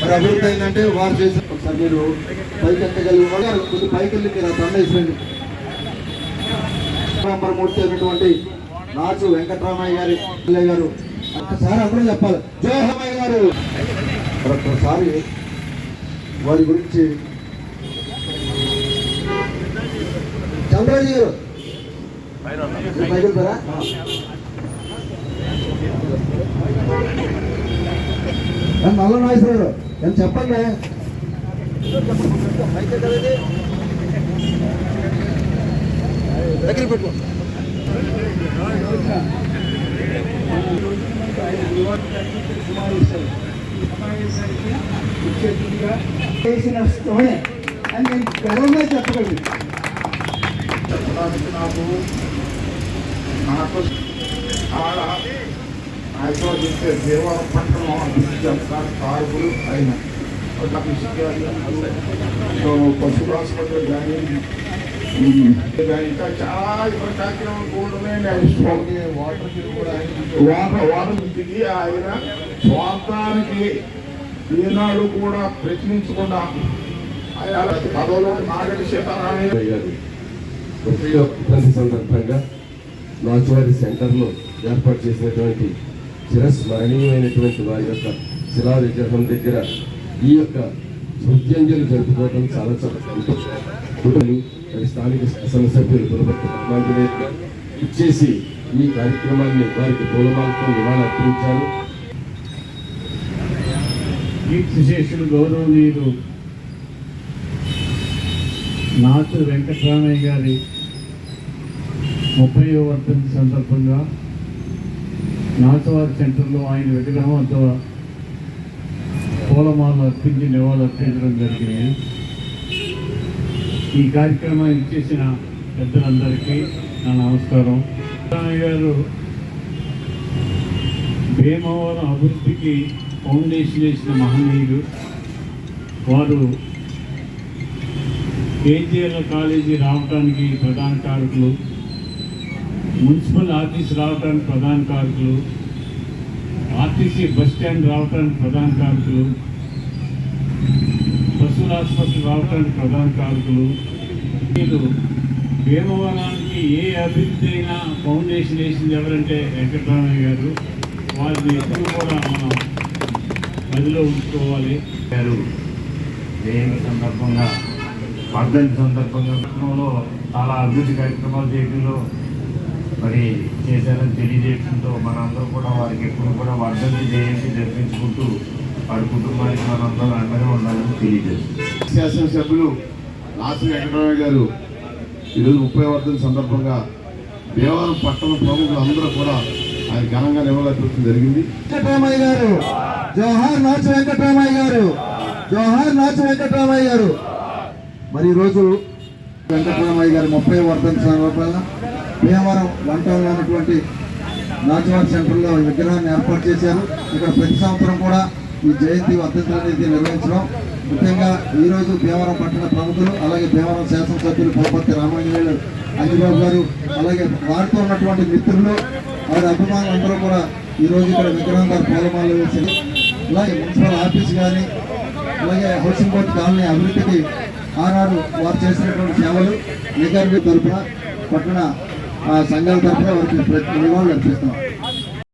మరి అభివృద్ధి అయిందంటే వారు చేసిన ఒకసారి మీరు పైకి ఎక్కగలిగి ఉన్నారు కొద్ది పైకి వెళ్ళి మీరు ఆ దండ వేసండి మూర్తి అయినటువంటి నాచు వెంకటరామయ్య గారి పిల్లయ్య గారు. ఒక్కసారి అందరూ చెప్పాలి. జోహమయ్య గారు. మరి ఒక్కసారి వారి గురించి చంద్రజీ గారు. పైకి వెళ్తారా ఆ, నల్ల నాగేశ్వరరావు నేను చెప్పండి? దగ్గర పెట్టు చేసిన స్థోనే అని నేను గర్వంగా చెప్పగలను. నాకు నాకు ఆడ ఆశీర్వదించే దేవాలయం పట్టణం అభివృద్ధి కారుకులు అయిన. ఒక సో పశువుల హాస్పిటల్ కానీ కానీ ఇంకా చాలా ఇతర కార్యక్రమాలు కూడా ఉన్నాయి. స్వామి వాటర్ కూడా వాటర్ వాటర్ దిగి ఆయన స్వార్థానికి ఈనాడు కూడా ప్రశ్నించకుండా ఆయన నాగటి ముప్పై వర్ధంతి సందర్భంగా నాచువారి సెంటర్లో ఏర్పాటు చేసినటువంటి చిరస్మరణీయమైనటువంటి వారి యొక్క శిలా విగ్రహం దగ్గర ఈ యొక్క నృత్యాంజలి జరుపుకోవడం చాలా చాలా సంతోషం. మరి స్థానిక శాసనసభ్యులు పునపర్తి పద్మాంజనేయ ఇచ్చేసి ఈ కార్యక్రమాన్ని వారికి పూలమాలతో నివాళి అర్పించారు. కీర్తిశేషులు గౌరవనీయులు నాచు వెంకటరామయ్య గారి ముప్పై వర్ధంతి సందర్భంగా నాచువారి సెంటర్లో ఆయన విగ్రహం అంత పూలమాల అర్పించి నివాళులు అర్పించడం జరిగింది. ఈ కార్యక్రమాన్ని ఇచ్చేసిన పెద్దలందరికీ నా నమస్కారం. గారు భీమవరం అభివృద్ధికి ఫౌండేషన్ వేసిన మహనీయుడు వారు కేజీఎల్ కాలేజీ రావడానికి ప్రధాన కారకులు మున్సిపల్ ఆఫీస్ రావడానికి ప్రధాన కారకులు ఆర్టీసీ బస్ స్టాండ్ రావడానికి ప్రధాన కారకులు పశువుల ఆసుపత్రి రావడానికి ప్రధాన కారకులు. మీరు భీమవరానికి ఏ అభివృద్ధి అయినా ఫౌండేషన్ వేసింది ఎవరంటే వెంకటరామయ్య గారు. వారిని ఎప్పుడు కూడా మనం మదిలో ఉంచుకోవాలి. గారు జయంతి సందర్భంగా వర్ధంతి సందర్భంగా పట్టణంలో చాలా అభివృద్ధి కార్యక్రమాలు చేయడంలో మరి చేశారని తెలియజేయడంతో మనందరం కూడా వారికి ఎప్పుడు కూడా వర్ధంతి జయంతి జరిపించుకుంటూ వారి కుటుంబానికి మనందరం అండగా ఉండాలని తెలియజేస్తుంది శాసనసభ్యులు నాసి వెంకటరామయ్య గారు ఈరోజు ముప్పై వర్ధన సందర్భంగా దేవాలయం పట్టణ ప్రముఖులు అందరూ కూడా ఆయన ఘనంగా నివాళులర్పించడం జరిగింది. వెంకటరామయ్య గారు జోహార్ నాచు వెంకటరామయ్య గారు జోహార్ నాచు వెంకటరామయ్య గారు. మరి ఈరోజు వెంకటరామయ్య గారి ముప్పై వర్ధంతి సందర్భంగా భీమవరం వన్ టౌన్లో ఉన్నటువంటి నాచువారి సెంటర్లో ఈ విగ్రహాన్ని ఏర్పాటు చేశారు. ఇక్కడ ప్రతి సంవత్సరం కూడా ఈ జయంతి వర్ధంతి అనేది నిర్వహించడం. ముఖ్యంగా ఈరోజు భీమవరం పట్టణ ప్రముఖులు అలాగే భీమవరం శాసనసభ్యులు పులపర్తి రామాంజనేయులు అంజబాబు గారు అలాగే వారితో ఉన్నటువంటి మిత్రులు వారి అభిమానులు అందరూ కూడా ఈరోజు ఇక్కడ విగ్రహం గారు పూలమాలు వేసింది అలాగే మున్సిపల్ ఆఫీస్ కానీ అలాగే హౌసింగ్ బోర్డు కాలనీ అభివృద్ధికి ఆనాడు వారు చేసినటువంటి సేవలు నిగర్వి తరఫున పట్టణ ఆ, సంఘాల తరఫున వారికి ప్రతి నివాళులు అర్పిస్తున్నాం